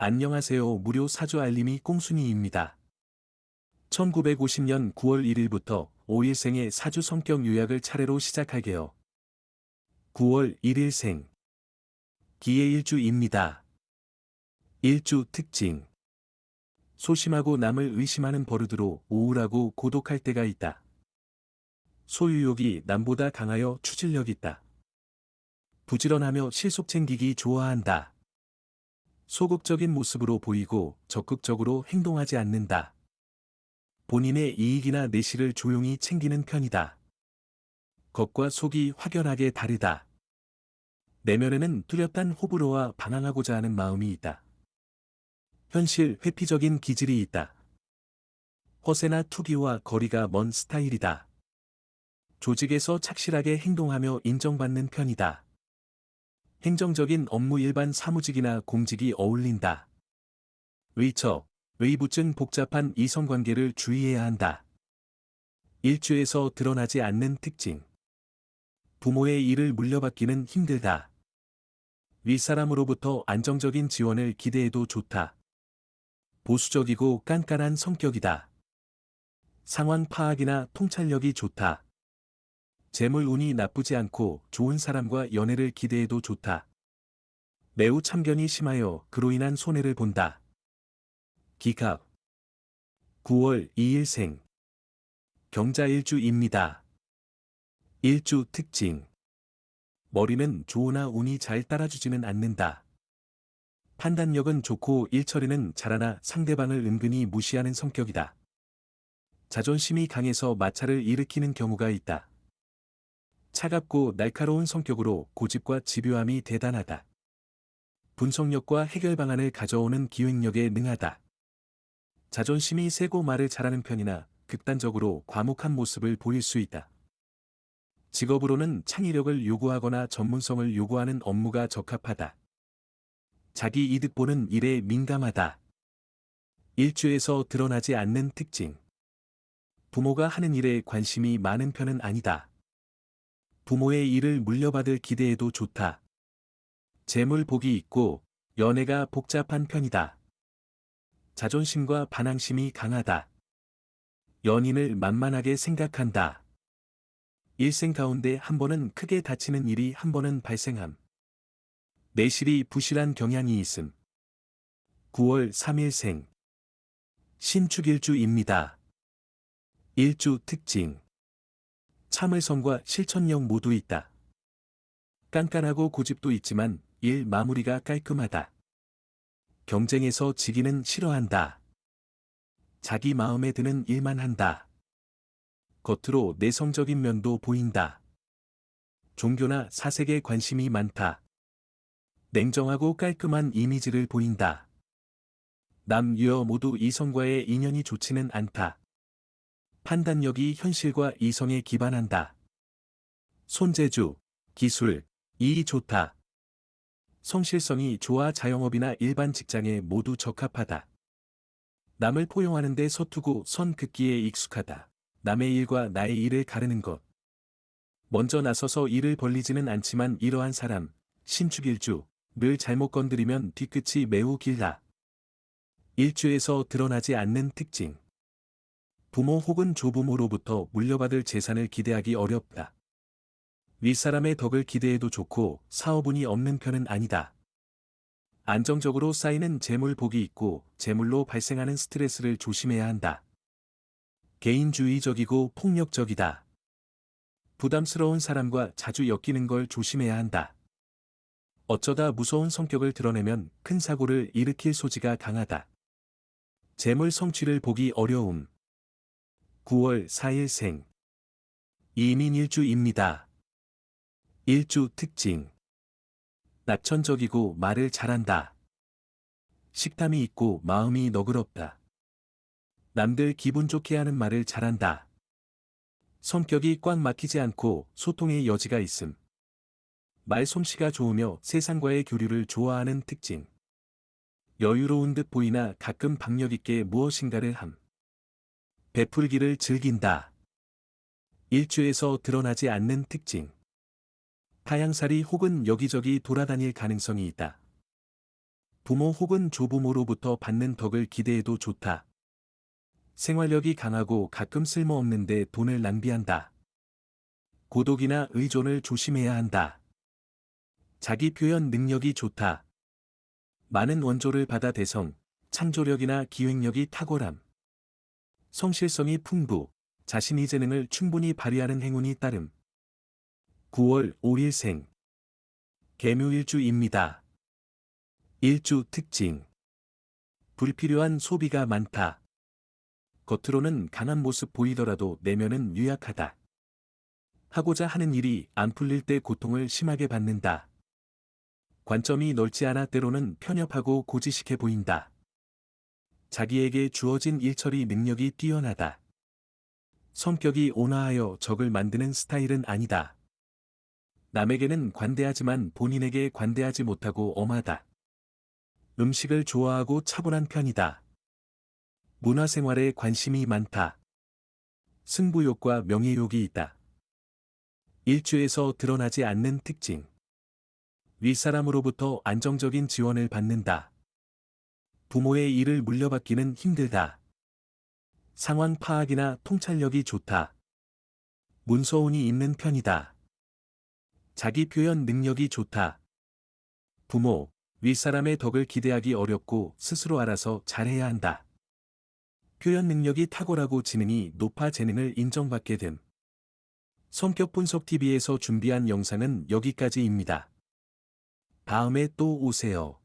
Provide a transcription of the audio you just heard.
안녕하세요. 무료 사주 알림이 꽁순이입니다. 1950년 9월 1일부터 5일생의 사주 성격 요약을 차례로 시작할게요. 9월 1일생 기의 일주입니다. 일주 특징 소심하고 남을 의심하는 버릇으로 우울하고 고독할 때가 있다. 소유욕이 남보다 강하여 추진력 있다. 부지런하며 실속 챙기기 좋아한다. 소극적인 모습으로 보이고 적극적으로 행동하지 않는다. 본인의 이익이나 내실을 조용히 챙기는 편이다. 겉과 속이 확연하게 다르다. 내면에는 뚜렷한 호불호와 방황하고자 하는 마음이 있다. 현실 회피적인 기질이 있다. 허세나 투기와 거리가 먼 스타일이다. 조직에서 착실하게 행동하며 인정받는 편이다. 행정적인 업무 일반 사무직이나 공직이 어울린다. 의처, 의부증 복잡한 이성관계를 주의해야 한다. 일주에서 드러나지 않는 특징. 부모의 일을 물려받기는 힘들다. 윗사람으로부터 안정적인 지원을 기대해도 좋다. 보수적이고 깐깐한 성격이다. 상황 파악이나 통찰력이 좋다. 재물 운이 나쁘지 않고 좋은 사람과 연애를 기대해도 좋다. 매우 참견이 심하여 그로 인한 손해를 본다. 기갑 9월 2일생 경자일주입니다. 일주 특징 머리는 좋으나 운이 잘 따라주지는 않는다. 판단력은 좋고 일처리는 잘하나 상대방을 은근히 무시하는 성격이다. 자존심이 강해서 마찰을 일으키는 경우가 있다. 차갑고 날카로운 성격으로 고집과 집요함이 대단하다. 분석력과 해결 방안을 가져오는 기획력에 능하다. 자존심이 세고 말을 잘하는 편이나 극단적으로 과묵한 모습을 보일 수 있다. 직업으로는 창의력을 요구하거나 전문성을 요구하는 업무가 적합하다. 자기 이득 보는 일에 민감하다. 일주에서 드러나지 않는 특징. 부모가 하는 일에 관심이 많은 편은 아니다. 부모의 일을 물려받을 기대에도 좋다. 재물 복이 있고 연애가 복잡한 편이다. 자존심과 반항심이 강하다. 연인을 만만하게 생각한다. 일생 가운데 한 번은 크게 다치는 일이 한 번은 발생함. 내실이 부실한 경향이 있음. 9월 3일생. 신축일주입니다. 일주 특징. 참을성과 실천력 모두 있다. 깐깐하고 고집도 있지만 일 마무리가 깔끔하다. 경쟁에서 지기는 싫어한다. 자기 마음에 드는 일만 한다. 겉으로 내성적인 면도 보인다. 종교나 사색에 관심이 많다. 냉정하고 깔끔한 이미지를 보인다. 남, 여 모두 이성과의 인연이 좋지는 않다. 판단력이 현실과 이성에 기반한다. 손재주, 기술, 일이 좋다. 성실성이 좋아 자영업이나 일반 직장에 모두 적합하다. 남을 포용하는데 서투고 선 긋기에 익숙하다. 남의 일과 나의 일을 가르는 것. 먼저 나서서 일을 벌리지는 않지만 이러한 사람, 신축일주, 늘 잘못 건드리면 뒤끝이 매우 길다. 일주에서 드러나지 않는 특징. 부모 혹은 조부모로부터 물려받을 재산을 기대하기 어렵다. 윗사람의 덕을 기대해도 좋고 사업운이 없는 편은 아니다. 안정적으로 쌓이는 재물 복이 있고 재물로 발생하는 스트레스를 조심해야 한다. 개인주의적이고 폭력적이다. 부담스러운 사람과 자주 엮이는 걸 조심해야 한다. 어쩌다 무서운 성격을 드러내면 큰 사고를 일으킬 소지가 강하다. 재물 성취를 보기 어려움. 9월 4일 생. 이민일주입니다. 일주 특징. 낙천적이고 말을 잘한다. 식탐이 있고 마음이 너그럽다. 남들 기분 좋게 하는 말을 잘한다. 성격이 꽉 막히지 않고 소통의 여지가 있음. 말솜씨가 좋으며 세상과의 교류를 좋아하는 특징. 여유로운 듯 보이나 가끔 박력 있게 무엇인가를 함. 베풀기를 즐긴다. 일주에서 드러나지 않는 특징. 타양살이 혹은 여기저기 돌아다닐 가능성이 있다. 부모 혹은 조부모로부터 받는 덕을 기대해도 좋다. 생활력이 강하고 가끔 쓸모없는데 돈을 낭비한다. 고독이나 의존을 조심해야 한다. 자기 표현 능력이 좋다. 많은 원조를 받아 대성, 창조력이나 기획력이 탁월함. 성실성이 풍부, 자신의 재능을 충분히 발휘하는 행운이 따름. 9월 5일생. 개묘일주입니다. 일주 특징. 불필요한 소비가 많다. 겉으로는 강한 모습 보이더라도 내면은 유약하다. 하고자 하는 일이 안 풀릴 때 고통을 심하게 받는다. 관점이 넓지 않아 때로는 편협하고 고지식해 보인다. 자기에게 주어진 일처리 능력이 뛰어나다. 성격이 온화하여 적을 만드는 스타일은 아니다. 남에게는 관대하지만 본인에게 관대하지 못하고 엄하다. 음식을 좋아하고 차분한 편이다. 문화생활에 관심이 많다. 승부욕과 명예욕이 있다. 일주에서 드러나지 않는 특징. 윗사람으로부터 안정적인 지원을 받는다. 부모의 일을 물려받기는 힘들다. 상황 파악이나 통찰력이 좋다. 문서운이 있는 편이다. 자기 표현 능력이 좋다. 부모, 윗사람의 덕을 기대하기 어렵고 스스로 알아서 잘해야 한다. 표현 능력이 탁월하고 지능이 높아 재능을 인정받게 됨. 성격 분석 TV에서 준비한 영상은 여기까지입니다. 다음에 또 오세요.